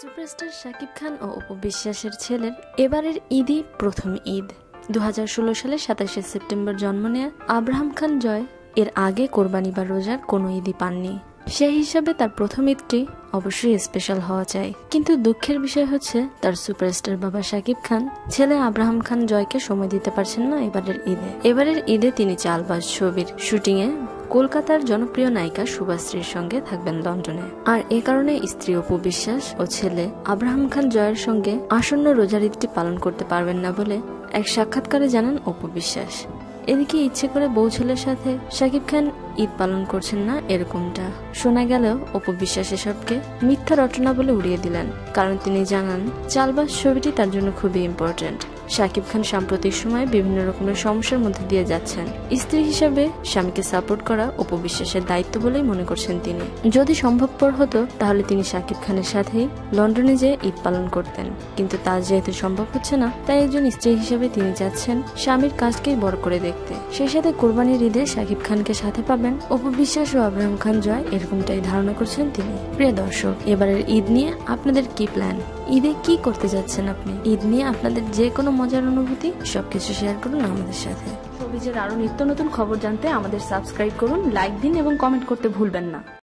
Superstar Shakib Khan ও অপু বিশ্বাসের ছেলের এবারের ঈদই প্রথম ঈদ। দু সালে সাতাশে সেপ্টেম্বর জন্ম নেয়া আব্রাহাম খান জয় এর আগে কোরবানি বা রোজার কোনো ঈদই পাননি। সেই হিসাবে তার প্রথম ঈদটি অবশ্যই স্পেশাল হওয়া চাই। কিন্তু দুঃখের বিষয় হচ্ছে, তার সুপারস্টার বাবা শাকিব খান, ছেলে আব্রাহাম খান জয়কে সময় দিতে পারছেন না এবারের ঈদে। এবারের ঈদে তিনি চালবাজ ছবির শুটিংয়ে কলকাতার জনপ্রিয় নায়িকা শুভাশ্রীর সঙ্গে থাকবেন লন্ডনে। আর এ কারণে স্ত্রী অপু বিশ্বাস ও ছেলে আব্রাহাম খান জয়ের সঙ্গে আসন্ন রোজার ঈদটি পালন করতে পারবেন না বলে এক সাক্ষাৎকারে জানান অপু বিশ্বাস। এদিকে ইচ্ছে করে বউ ছেলের সাথে শাকিব খান ঈদ পালন করছেন না এরকমটা। শোনা গেলেও অপু বিশ্বাস এসবকে মিথ্যা রচনা বলে উড়িয়ে দিলেন। কারণ তিনি জানান চালবাস ছবিটি তার জন্য খুবই ইম্পর্টেন্ট শাকিব খান সাম্প্রতিক সময়ে বিভিন্ন রকমের সমস্যার মধ্যে দিয়ে যাচ্ছেন। স্ত্রী হিসাবে স্বামীকে সাপোর্ট করা উপবিশ্বাসের দায়িত্ব বলেই মনে করছেন তিনি। যদি সম্ভবপর হতো, তাহলে তিনি শাকিব খানের সাথেই লন্ডনে যেয়ে ঈদ পালন করতেন। কিন্তু তা যেহেতু সম্ভব হচ্ছে না, তাই একজন স্ত্রী হিসেবে তিনি যাচ্ছেন স্বামীর কাজকেই বড় করে দেখতে। সেই সাথে কোরবানির ঈদে শাকিব খানকে সাথে পাবেন উপবিশ্বাস ও আব্রাহাম খান জয়, এরকমটাই ধারণা করছেন তিনি। প্রিয় দর্শক, এবারের ঈদ নিয়ে আপনাদের কি প্ল্যান? ঈদে কি করতে যাচ্ছেন আপনি? ঈদ নিয়ে আপনাদের যে কোনো মজার অনুভূতি, সবকিছু শেয়ার করুন আমাদের সাথে। সবিজের আরও নিত্য নতুন খবর জানতে আমাদের সাবস্ক্রাইব করুন লাইক দিন এবং কমেন্ট করতে ভুলবেন না।